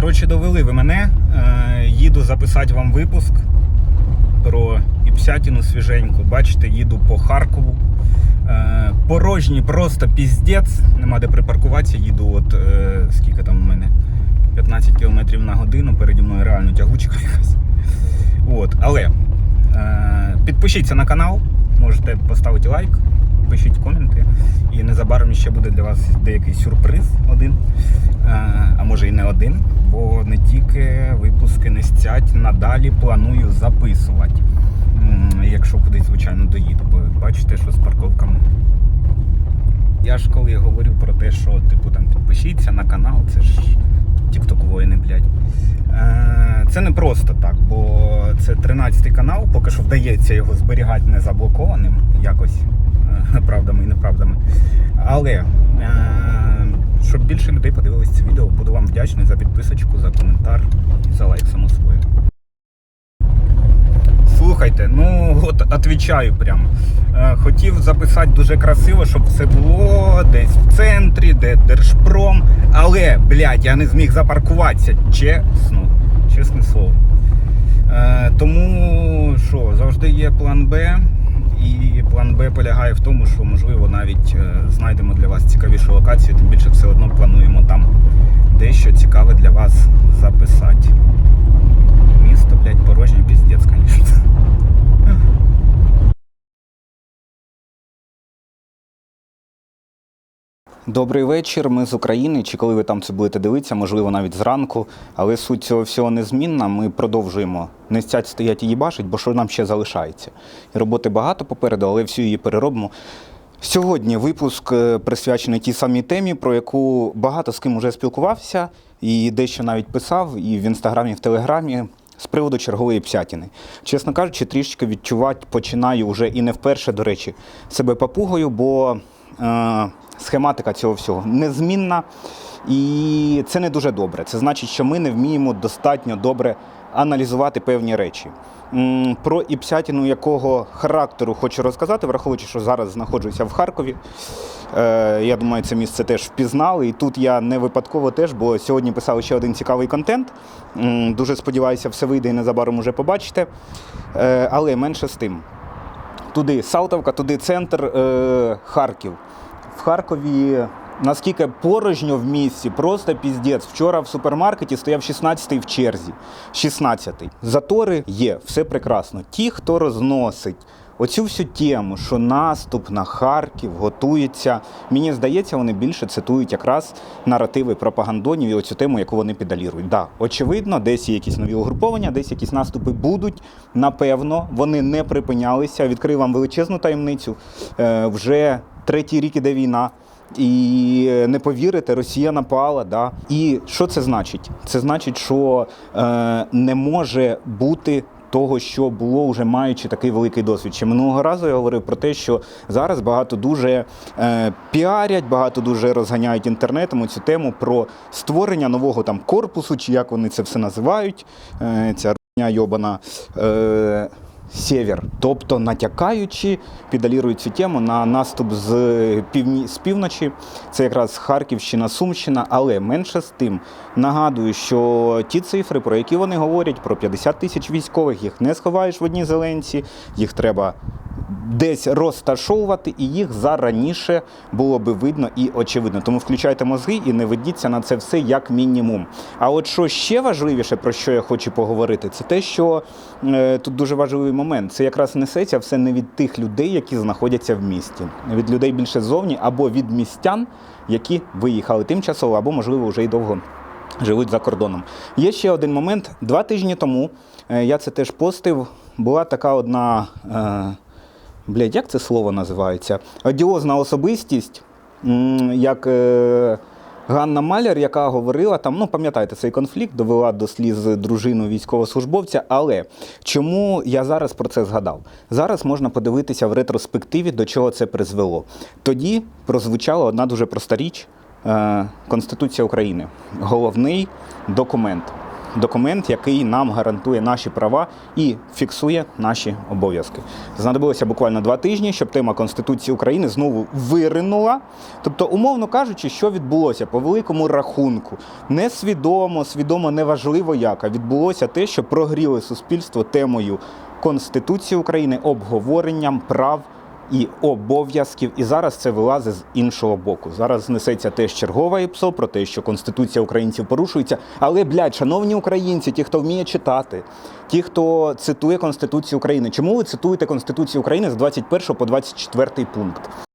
Коротше, довели ви мене. Е, їду записати вам випуск про Іпсятіну свіженьку. Бачите, їду по Харкову. Е, порожній просто піздець. Нема де припаркуватися. Їду от е, скільки там у мене? 15 км на годину. Переді мною реально тягучка якась. От, але підпишіться на канал, можете поставити лайк, пишіть коменти. І незабаром ще буде для вас деякий сюрприз один. Е, а може і не один, бо не тільки випуски не стять, надалі планую записувати. Якщо кудись, звичайно, доїду. Бо бачите, що з парковками. Я ж коли говорю про те, що типу там підпишіться на канал, це ж TikTok воїни, блядь. Е, Це не просто так, бо це 13-й канал, поки що вдається його зберігати не заблокованим якось е, правдами і неправдами. Але е, щоб більше людей подивились це відео, буду вам вдячний за підписочку, за коментар і за лайк само собою. Слухайте, ну от отвічаю прям. Е, Хотів записати дуже красиво, щоб все було десь в центрі, де Держпром. Але, блядь, я не зміг запаркуватися. Чесно, чесне слово. Е, тому що завжди є план Б. План Б полягає в тому, що можливо навіть е, знайдемо для вас цікавішу локацію, тим більше все одно плануємо там дещо цікаве для вас записати. Місто, блядь, порожнє піздець, звісно. Добрий вечір. Ми з України. Чи коли ви там це будете дивитися, можливо, навіть зранку. Але суть цього всього незмінна. Ми продовжуємо не стять стоять і їбашить, бо що нам ще залишається. Роботи багато попереду, але всю її переробимо. Сьогодні випуск е, присвячений тій самій темі, про яку багато з ким уже спілкувався, і дещо навіть писав, і в інстаграмі, і в телеграмі. З приводу чергової псятіни. Чесно кажучи, трішки відчувати починаю вже і не вперше, до речі, себе папугою, бо е, схематика цього всього незмінна. І це не дуже добре. Це значить, що ми не вміємо достатньо добре аналізувати певні речі. Про іпсятіну якого характеру хочу розказати, враховуючи, що зараз знаходжуся в Харкові. Е, я думаю, це місце теж впізнали. І тут я не випадково теж, бо сьогодні писав ще один цікавий контент. Дуже сподіваюся, все вийде і незабаром уже побачите. Е, Але менше з тим. Туди Салтовка, туди центр е, Харків. В Харкові наскільки порожньо в місті, просто піздець. Вчора в супермаркеті стояв 16-й в черзі. 16-й. Затори є, все прекрасно. Ті, хто розносить оцю всю тему, що наступ на Харків готується, мені здається, вони більше цитують якраз наративи пропагандонів і оцю тему, яку вони підалірують. Да, очевидно, десь є якісь нові угруповання, десь якісь наступи будуть. Напевно, вони не припинялися. Відкрию вам величезну таємницю. Е, вже третій рік іде війна. І е, не повірите, Росія напала. Да? І що це значить? Це значить, що е, не може бути. Того, що було вже маючи такий великий досвід. Ще минулого разу я говорив про те, що зараз багато дуже е, піарять, багато дуже розганяють інтернетом цю тему про створення нового там корпусу, чи як вони це все називають. Е, ця руйня йобана. Е, Сєвєр, тобто натякаючи, підалірують цю тему на наступ з півні з півночі. Це якраз Харківщина, Сумщина, але менше з тим нагадую, що ті цифри, про які вони говорять, про 50 тисяч військових, їх не сховаєш в одній зеленці, їх треба десь розташовувати, і їх зараніше було би видно і очевидно. Тому включайте мозги і не ведіться на це все як мінімум. А от що ще важливіше, про що я хочу поговорити, це те, що е, тут дуже важливий момент. Це якраз несеться все не від тих людей, які знаходяться в місті, від людей більше ззовні, або від містян, які виїхали тимчасово, або, можливо, вже й довго. Живуть за кордоном. Є ще один момент. Два тижні тому е, я це теж постив. Була така одна. Е, блядь, як це слово називається? Одіозна особистість, як е, Ганна Маляр, яка говорила там, ну пам'ятаєте, цей конфлікт довела до сліз дружину військовослужбовця. Але чому я зараз про це згадав? Зараз можна подивитися в ретроспективі, до чого це призвело. Тоді прозвучала одна дуже проста річ. Е, Конституція України головний документ. Документ, який нам гарантує наші права і фіксує наші обов'язки. Знадобилося буквально два тижні, щоб тема Конституції України знову виринула. Тобто, умовно кажучи, що відбулося по великому рахунку, несвідомо, свідомо, неважливо як, а відбулося те, що прогріли суспільство темою Конституції України, обговоренням прав і обов'язків. І зараз це вилазить з іншого боку. Зараз знесеться теж чергова ІПСО про те, що Конституція українців порушується. Але, блядь, шановні українці, ті, хто вміє читати, ті, хто цитує Конституцію України, чому ви цитуєте Конституцію України з 21 по 24 пункт?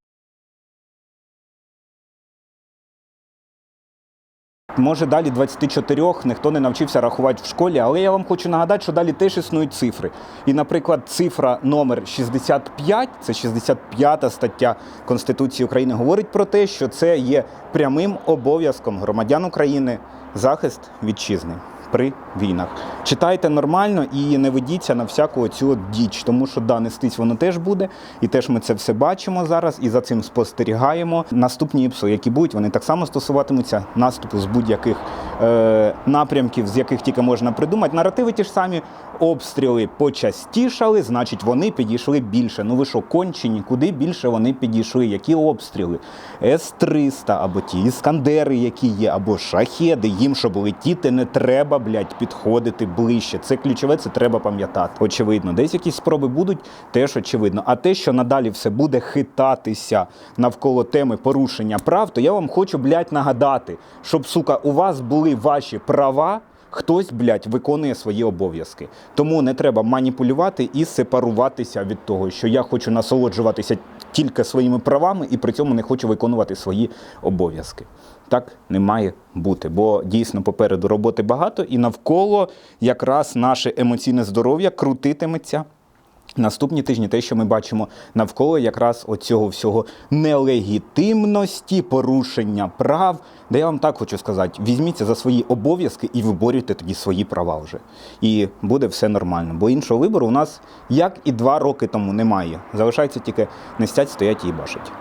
Може, далі 24 ніхто не навчився рахувати в школі, але я вам хочу нагадати, що далі теж існують цифри. І, наприклад, цифра номер 65, це 65 стаття Конституції України, говорить про те, що це є прямим обов'язком громадян України захист вітчизни при війнах. Читайте нормально і не ведіться на всяку цю діч, тому що да, нестись воно теж буде, і теж ми це все бачимо зараз і за цим спостерігаємо. Наступні ІПСО, які будуть, вони так само стосуватимуться наступу з будь-яких е, напрямків, з яких тільки можна придумати. Наративи ті ж самі обстріли почастішали, значить вони підійшли більше. Ну ви що, кончені? Куди більше вони підійшли? Які обстріли? С-300 або ті іскандери, які є, або шахеди. Їм, щоб летіти, не треба, блядь, підходити ближче. Це ключове, це треба пам'ятати. Очевидно, десь якісь спроби будуть, теж очевидно. А те, що надалі все буде хитатися навколо теми порушення прав, то я вам хочу, блядь, нагадати, щоб, сука, у вас були ваші права. Хтось, блядь, виконує свої обов'язки. Тому не треба маніпулювати і сепаруватися від того, що я хочу насолоджуватися тільки своїми правами і при цьому не хочу виконувати свої обов'язки. Так не має бути, бо дійсно попереду роботи багато, і навколо якраз наше емоційне здоров'я крутитиметься. Наступні тижні, те, що ми бачимо навколо якраз оцього всього нелегітимності, порушення прав. Де я вам так хочу сказати: візьміться за свої обов'язки і виборюйте тоді свої права вже. І буде все нормально. Бо іншого вибору у нас, як і два роки тому, немає. Залишається тільки не стять, стоять і бачать.